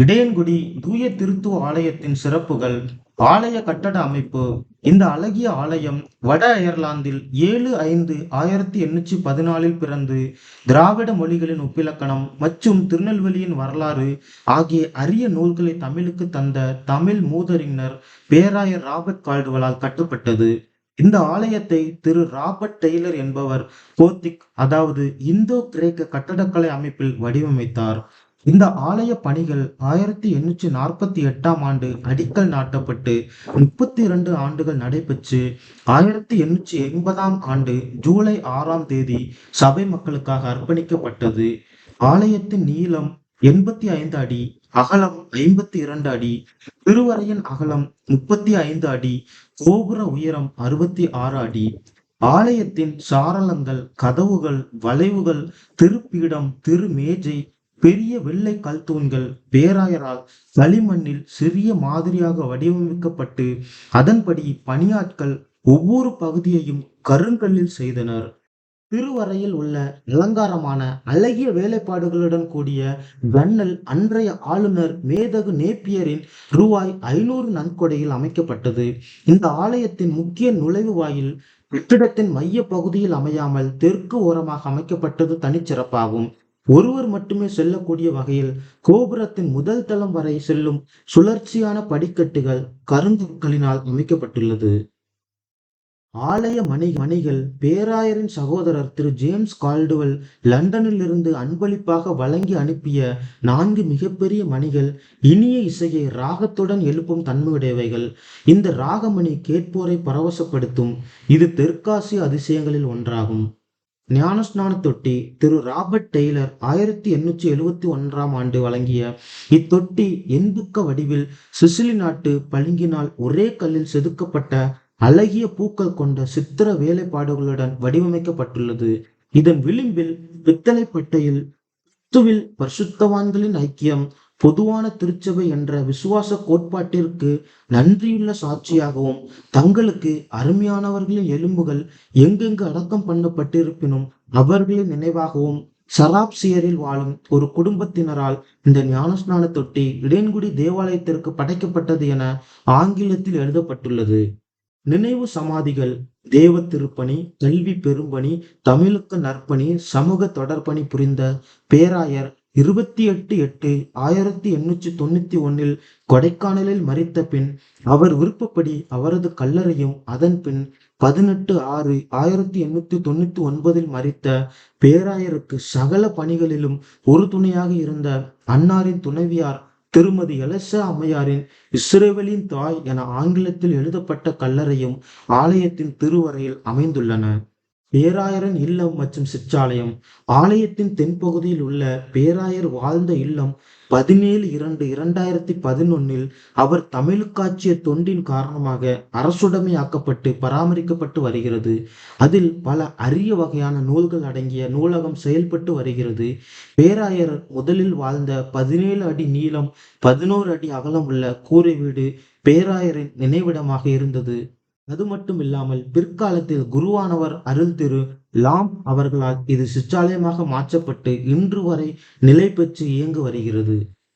இடையன்குடி தூய திருத்துவ ஆலயத்தின் சிறப்புகள் ஆலய கட்டட அமைப்பு. இந்த அழகிய ஆலயம் வட அயர்லாந்தில் ஏழு ஐந்து ஆயிரத்தி எண்ணூற்றி பதினாலில் பிறந்து திராவிட மொழிகளின் ஒப்பிலக்கணம் மற்றும் திருநெல்வேலியின் வரலாறு ஆகிய அரிய நூல்களை தமிழுக்கு தந்த தமிழ் மூதறிஞர் பேராயர் ராபர்ட் கால்டுவலால் கட்டப்பட்டது. இந்த ஆலயத்தை திரு ராபர்ட் டெய்லர் என்பவர் கோத்திக் அதாவது இந்தோ கிரேக்க கட்டடக்கலை அமைப்பில் வடிவமைத்தார். இந்த ஆலய பணிகள் ஆயிரத்தி எண்ணூற்றி நாற்பத்தி எட்டாம் ஆண்டு அடிக்கல் நாட்டப்பட்டு முப்பத்தி இரண்டு ஆண்டுகள் நடைபெற்று ஆயிரத்தி எண்ணூற்றி எண்பதாம் ஆண்டு ஜூலை ஆறாம் தேதி சபை மக்களுக்காக அர்ப்பணிக்கப்பட்டது. ஆலயத்தின் நீளம் எண்பத்தி ஐந்து அடி அகலம் ஐம்பத்தி இரண்டு அடி திருவரையின் அகலம் முப்பத்தி ஐந்து அடி கோபுர உயரம் அறுபத்தி ஆறு அடி. ஆலயத்தின் சாரலங்கள் கதவுகள் வளைவுகள் திருப்பீடம் திருமேஜை பெரிய வெள்ளை கல் தூண்கள் பேராயரால் களிமண்ணில் சிறிய மாதிரியாக வடிவமைக்கப்பட்டு அதன்படி பணியாட்கள் ஒவ்வொரு பகுதியையும் கருங்கல்லில் செய்தனர். திருவரையில் உள்ள அலங்காரமான அழகிய வேலைப்பாடுகளுடன் கூடிய கண்ணல் அன்றைய ஆளுநர் மேதகு நேப்பியரின் ரூபாய் ஐநூறு நன்கொடையில் அமைக்கப்பட்டது. இந்த ஆலயத்தின் முக்கிய நுழைவு வாயில் கட்டிடத்தின் மைய பகுதியில் அமையாமல் தெற்கு ஓரமாக அமைக்கப்பட்டது தனிச்சிறப்பாகும். ஒருவர் மட்டுமே செல்லக்கூடிய வகையில் கோபுரத்தின் முதல் தளம் வரை செல்லும் சுழற்சியான படிக்கட்டுகள் கருங்கற்களினால் அமைக்கப்பட்டுள்ளது. ஆலய மணி மணிகள் பேராயரின் சகோதரர் திரு ஜேம்ஸ் கால்டுவெல் லண்டனில் இருந்து அன்பளிப்பாக வழங்கி அனுப்பிய நான்கு மிகப்பெரிய மணிகள் இனிய இசையை ராகத்துடன் எழுப்பும் தன்மையுடையவைகள். இந்த ராகமணி கேட்போரை பரவசப்படுத்தும் இது தெற்காசிய அதிசயங்களில் ஒன்றாகும். ஞானஸ்நான தொட்டி திரு ராபர்ட் டெய்லர் ஆயிரத்தி எண்ணூற்றி எழுவத்தி ஒன்றாம் ஆண்டு வழங்கிய இத்தொட்டி எண்புக்க வடிவில் சிசிலி நாட்டு பளிங்கினால் ஒரே கல்லில் செதுக்கப்பட்ட அழகிய பூக்கள் கொண்ட சித்திர வேலைப்பாடுகளுடன் வடிவமைக்கப்பட்டுள்ளது. இதன் விளிம்பில் பித்தளை பட்டையில் கிறிஸ்துவில் பரிசுத்தவான்களின் ஐக்கியம் பொதுவான திருச்சபை என்ற விசுவாச கோட்பாட்டிற்கு நன்றியுள்ள சாட்சியாகவும் தங்களுக்கு அருமையானவர்களின் எலும்புகள் எங்கெங்கு அடக்கம் பண்ணப்பட்டிருப்பினும் அவர்களின் நினைவாகவும் சராப்சியரில் வாழும் ஒரு குடும்பத்தினரால் இந்த ஞானஸ்நான தொட்டி இடையன்குடி தேவாலயத்திற்கு படைக்கப்பட்டது என ஆங்கிலத்தில் எழுதப்பட்டுள்ளது. நினைவு சமாதிகள் தேவ திருப்பணி கல்வி பெரும்பணி தமிழுக்கு நற்பணி சமூக தொடர்பணி புரிந்த பேராயர் இருபத்தி எட்டு எட்டு ஆயிரத்தி எண்ணூற்றி தொண்ணூத்தி ஒன்னில் கொடைக்கானலில் மறித்த பின் அவர் விருப்பப்படி அவரது கல்லறையும் அதன் பின் பதினெட்டு ஆறு ஆயிரத்தி எண்ணூத்தி தொண்ணூத்தி ஒன்பதில் மறித்த பேராயருக்கு சகல பணிகளிலும் ஒரு துணையாக இருந்த அன்னாரின் துணைவியார் திருமதி எலசா அம்மையாரின் இஸ்ரேவலின் தாய் என ஆங்கிலத்தில் எழுதப்பட்ட கல்லறையும் ஆலயத்தின் திருவரையில் அமைந்துள்ளன. பேராயரன் இல்லம் மற்றும் சிற்றாலயம். ஆலயத்தின் தென்பகுதியில் உள்ள பேராயர் வாழ்ந்த இல்லம் பதினேழு இரண்டு இரண்டாயிரத்தி பதினொன்னில் அவர் தமிழுக்காட்சிய தொண்டின் காரணமாக அரசுடைமையாக்கப்பட்டு பராமரிக்கப்பட்டு வருகிறது. அதில் பல அரிய வகையான நூல்கள் அடங்கிய நூலகம் செயல்பட்டு வருகிறது. பேராயர் முதலில் வாழ்ந்த பதினேழு அடி நீளம் பதினோரு அடி அகலம் உள்ள கூரை வீடு பேராயரின் நினைவிடமாக இருந்தது. அது மட்டும் இல்லாமல் பிற்காலத்தில் குருவானவர் அருள் திரு லாம் அவர்களால் இது சிற்றாலயமாக மாற்றப்பட்டு இன்று வரை நிலை பெற்று இயங்கு வருகிறது.